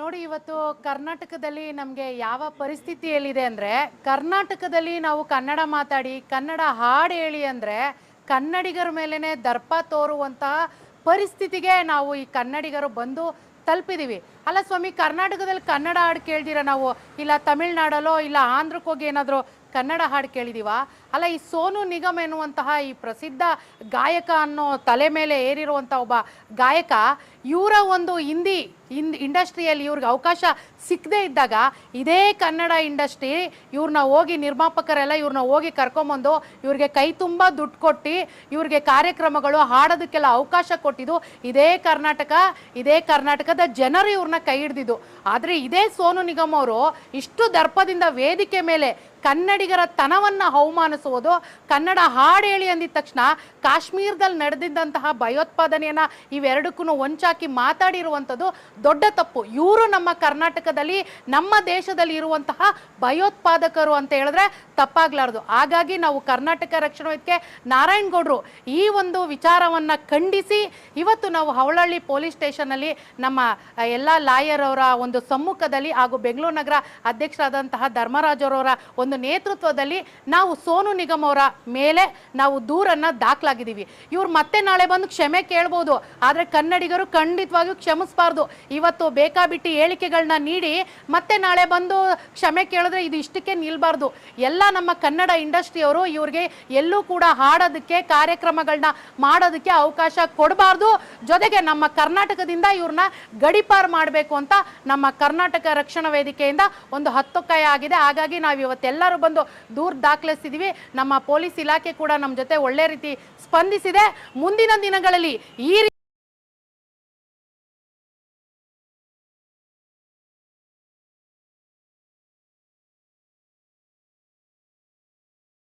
ನೋಡಿ, ಇವತ್ತು ಕರ್ನಾಟಕದಲ್ಲಿ ನಮಗೆ ಯಾವ ಪರಿಸ್ಥಿತಿಯಲ್ಲಿದೆ ಅಂದರೆ, ಕರ್ನಾಟಕದಲ್ಲಿ ನಾವು ಕನ್ನಡ ಮಾತಾಡಿ, ಕನ್ನಡ ಹಾಡು ಹೇಳಿ ಅಂದರೆ, ಕನ್ನಡಿಗರ ಮೇಲೇ ದರ್ಪ ತೋರುವಂತಹ ಪರಿಸ್ಥಿತಿಗೆ ನಾವು ಈ ಕನ್ನಡಿಗರು ಬಂದು ತಲುಪಿದೀವಿ. ಅಲ್ಲ ಸ್ವಾಮಿ, ಕರ್ನಾಟಕದಲ್ಲಿ ಕನ್ನಡ ಹಾಡು ಕೇಳ್ದಿರ ನಾವು? ಇಲ್ಲ ತಮಿಳ್ನಾಡಲ್ಲೋ, ಇಲ್ಲ ಆಂಧ್ರಕ್ಕೆ ಹೋಗಿ ಏನಾದರೂ ಕನ್ನಡ ಹಾಡು ಕೇಳಿದೀವ? ಅಲ್ಲ, ಈ ಸೋನು ನಿಗಮ್ ಎನ್ನುವಂತಹ ಈ ಪ್ರಸಿದ್ಧ ಗಾಯಕ ಅನ್ನೋ ತಲೆ ಮೇಲೆ ಏರಿರುವಂಥ ಒಬ್ಬ ಗಾಯಕ, ಇವರ ಒಂದು ಹಿಂದಿ ಇಂಡಸ್ಟ್ರಿಯಲ್ಲಿ ಇವ್ರಿಗೆ ಅವಕಾಶ ಸಿಕ್ಕದೇ ಇದ್ದಾಗ ಇದೇ ಕನ್ನಡ ಇಂಡಸ್ಟ್ರಿ ಇವ್ರನ್ನ ಹೋಗಿ ನಿರ್ಮಾಪಕರೆಲ್ಲ ಇವ್ರನ್ನ ಹೋಗಿ ಕರ್ಕೊಂಬಂದು ಇವ್ರಿಗೆ ಕೈ ತುಂಬ ದುಡ್ಡು ಕೊಟ್ಟು ಇವ್ರಿಗೆ ಕಾರ್ಯಕ್ರಮಗಳು ಹಾಡೋದಕ್ಕೆಲ್ಲ ಅವಕಾಶ ಕೊಟ್ಟಿದ್ದು ಇದೇ ಕರ್ನಾಟಕ, ಇದೇ ಕರ್ನಾಟಕದ ಜನರು ಇವ್ರನ್ನ ಕೈ ಹಿಡ್ದಿದ್ದು. ಆದರೆ ಇದೇ ಸೋನು ನಿಗಮ್ ಅವರು ಇಷ್ಟು ದರ್ಪದಿಂದ ವೇದಿಕೆ ಮೇಲೆ ಕನ್ನಡಿಗರ ತನವನ್ನು ಅವಮಾನಿಸುವುದು ಕನ್ನಡ ಹಾಡು ಹೇಳಿ ಅಂದಿದ ತಕ್ಷಣ ಕಾಶ್ಮೀರದಲ್ಲಿ ನಡೆದಿದ್ದಂತಹ ಭಯೋತ್ಪಾದನೆಯನ್ನು ಇವೆರಡಕ್ಕೂ ಹೊಂಚಾಕಿ ಮಾತಾಡಿರುವಂಥದ್ದು ದೊಡ್ಡ ತಪ್ಪು. ಇವರು ನಮ್ಮ ಕರ್ನಾಟಕದಲ್ಲಿ, ನಮ್ಮ ದೇಶದಲ್ಲಿ ಇರುವಂತಹ ಭಯೋತ್ಪಾದಕರು ಅಂತ ಹೇಳಿದ್ರೆ ತಪ್ಪಾಗಲಾರದು. ಹಾಗಾಗಿ ನಾವು ಕರ್ನಾಟಕ ರಕ್ಷಣಾ ವೇದಿಕೆ ನಾರಾಯಣಗೌಡರು ಈ ಒಂದು ವಿಚಾರವನ್ನ ಖಂಡಿಸಿ ಇವತ್ತು ನಾವು ಹವಳಹಳ್ಳಿ ಪೊಲೀಸ್ ಸ್ಟೇಷನಲ್ಲಿ ನಮ್ಮ ಎಲ್ಲ ಲಾಯರ್ ಅವರ ಒಂದು ಸಮ್ಮುಖದಲ್ಲಿ ಹಾಗೂ ಬೆಂಗಳೂರು ನಗರ ಅಧ್ಯಕ್ಷರಾದಂತಹ ಧರ್ಮರಾಜ್ ಅವರವರ ಒಂದು ನೇತೃತ್ವದಲ್ಲಿ ನಾವು ಸೋನು ನಿಗಮ್ ಅವರ ಮೇಲೆ ನಾವು ದೂರನ್ನ ದಾಖಲಾಗಿದ್ದೀವಿ. ಇವ್ರು ಮತ್ತೆ ನಾಳೆ ಬಂದು ಕ್ಷಮೆ ಕೇಳ್ಬೋದು. ಆದರೆ ಕನ್ನಡಿಗರು ಖಂಡಿತವಾಗಿಯೂ ಕ್ಷಮಿಸಬಾರ್ದು. ಇವತ್ತು ಬೇಕಾಬಿಟ್ಟಿ ಹೇಳಿಕೆಗಳನ್ನ ನೀಡಿ ಮತ್ತೆ ನಾಳೆ ಬಂದು ಕ್ಷಮೆ ಕೇಳಿದ್ರೆ ಇದು ಇಷ್ಟಕ್ಕೆ ನಿಲ್ಬಾರ್ದು. ಎಲ್ಲ ನಮ್ಮ ಕನ್ನಡ ಇಂಡಸ್ಟ್ರಿಯವರು ಇವ್ರಿಗೆ ಎಲ್ಲೂ ಕೂಡ ಹಾಡೋದಕ್ಕೆ ಕಾರ್ಯಕ್ರಮಗಳನ್ನ ಮಾಡೋದಕ್ಕೆ ಅವಕಾಶ ಕೊಡಬಾರ್ದು. ಜೊತೆಗೆ ನಮ್ಮ ಕರ್ನಾಟಕದಿಂದ ಇವ್ರನ್ನ ಗಡಿಪಾರು ಮಾಡಬೇಕು ಅಂತ ನಮ್ಮ ಕರ್ನಾಟಕ ರಕ್ಷಣಾ ವೇದಿಕೆಯಿಂದ ಒಂದು ಹತ್ತೊಕ್ಕಾಯ ಆಗಿದೆ. ಹಾಗಾಗಿ ನಾವು ಇವತ್ತೆಲ್ಲರೂ ಬಂದು ದೂರ ದಾಖಲಿಸಿದ್ದೀವಿ ನಮ್ಮ ಪೊಲೀಸ್ ಇಲಾಖೆ ಕೂಡ ನಮ್ಮ ಜೊತೆ ಒಳ್ಳೆ ರೀತಿ ಸ್ಪಂದಿಸಿದೆ. ಮುಂದಿನ ದಿನಗಳಲ್ಲಿ ಈ